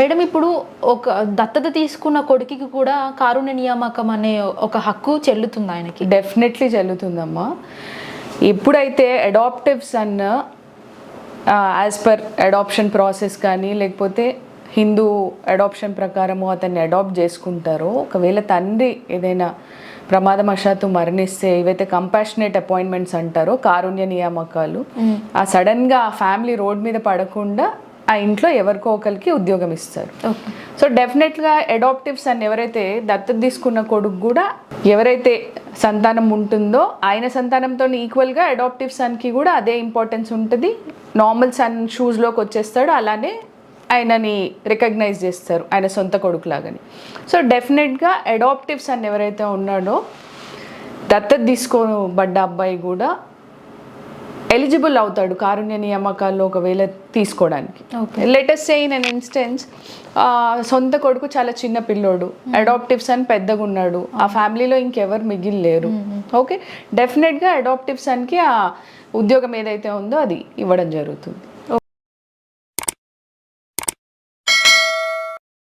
Madam ఇప్పుడు ఒక దత్తత తీసుకున్న కొడుకుకి కూడా కారుణ్య నియామకం అనే ఒక హక్కు చెల్లుతుంది ఆయనకి? డెఫినెట్లీ చెల్లుతుందమ్మా. ఎప్పుడైతే అడాప్టివ్స్ అన్న యాజ్ పర్ అడాప్షన్ ప్రాసెస్ కానీ లేకపోతే హిందూ అడాప్షన్ ప్రకారము అతన్ని అడాప్ట్ చేసుకుంటారో ఒకవేళ తండ్రి ఏదైనా ప్రమాదవశాత్తు మరణిస్తే ఏవైతే కంపాషనేట్ అపాయింట్మెంట్స్ అంటారో కారుణ్య నియామకాలు ఆ సడన్గా ఆ ఫ్యామిలీ రోడ్ మీద పడకుండా ఆ ఇంట్లో ఎవరికో ఒకరికి ఉద్యోగం ఇస్తారు. సో డెఫినెట్గా అడాప్టివ్స్ అని ఎవరైతే దత్తత తీసుకున్న కొడుకు కూడా ఎవరైతే సంతానం ఉంటుందో ఆయన సంతానంతో ఈక్వల్గా అడాప్టివ్ సన్కి కూడా అదే ఇంపార్టెన్స్ ఉంటుంది. నార్మల్ సన్ షూస్లోకి వచ్చేస్తాడు అలానే ఆయనని రికగ్నైజ్ చేస్తారు ఆయన సొంత కొడుకులాగని సో డెఫినెట్గా అడాప్టివ్ సన్ ఎవరైతే ఉన్నాడో దత్తత తీసుకోబడ్డ అబ్బాయి కూడా ఎలిజిబుల్ అవుతాడు కారుణ్య నియామకాల్లో ఒకవేళ తీసుకోవడానికి. Latest say in an instance సొంత కొడుకు చాలా చిన్న పిల్లోడు. అడాప్టివ్స్ అని పెద్దగా ఉన్నాడు. ఆ ఫ్యామిలీలో ఇంకెవరు మిగిలిలేరు. ఓకే డెఫినెట్గా అడాప్టివ్ సన్కి ఆ ఉద్యోగం ఏదైతే ఉందో అది ఇవ్వడం జరుగుతుంది.